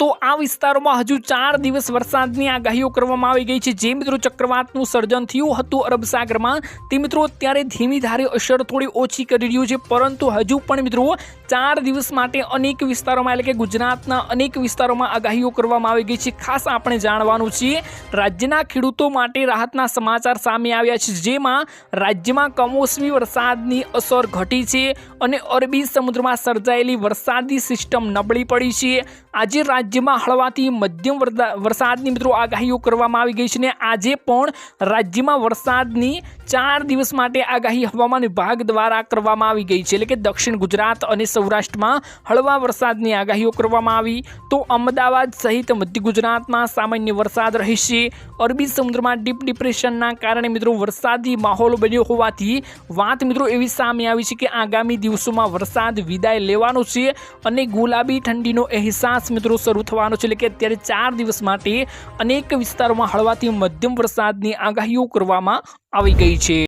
તો આ વિસ્તારોમાં હજુ ચાર દિવસ વરસાદની આગાહીઓ કરવામાં આવી ગઈ છે. જે મિત્રો ચક્રવાતનું સર્જન થયું હતું અરબ સાગરમાં, તે મિત્રો અત્યારે ધીમી ધારે અસર થોડી ઓછી કરી રહ્યું છે. પરંતુ હજુ પણ મિત્રો ચાર દિવસ માટે અનેક વિસ્તારોમાં એટલે કે ગુજરાતના અનેક વિસ્તારોમાં આગાહીઓ કરવામાં આવી ગઈ છે. ખાસ આપણે જાણવાનું છે રાજ્યના ખેડૂતો માટે રાહતના સમાચાર સામે આવ્યા છે, જેમાં રાજ્યમાં કમોસમી વરસાદની અસર ઘટી છે અને અરબી સમુદ્રમાં સર્જાયેલી વરસાદી સિસ્ટમ નબળી પડી છે. આજે રાજ્યમાં હળવાથી મધ્યમ વરસાદની મિત્રો આગાહીઓ કરવામાં આવી ગઈ છે ને આજે પણ રાજ્યમાં વરસાદની ચાર દિવસ માટે આગાહી હવામાન વિભાગ દ્વારા કરવામાં આવી ગઈ છે. એટલે કે દક્ષિણ ગુજરાત અને સૌરાષ્ટ્રમાં હળવા વરસાદની આગાહીઓ કરવામાં આવી. તો અમદાવાદ સહિત મધ્ય ગુજરાતમાં સામાન્ય વરસાદ રહેશે. અરબી સમુદ્રમાં ડીપ ડિપ્રેશનના કારણે મિત્રો વરસાદી માહોલ બન્યો હોવાથી વાત મિત્રો એવી સામે આવી છે કે આગામી દિવસોમાં વરસાદ વિદાય લેવાનો છે અને ગુલાબી ઠંડીનો અહેસાસ મિત્રો શરૂ થવાનો છે. એટલે કે અત્યારે ચાર દિવસ માટે અનેક વિસ્તારોમાં હળવાથી મધ્યમ વરસાદની આગાહીઓ કરવામાં આવી ગઈ છે.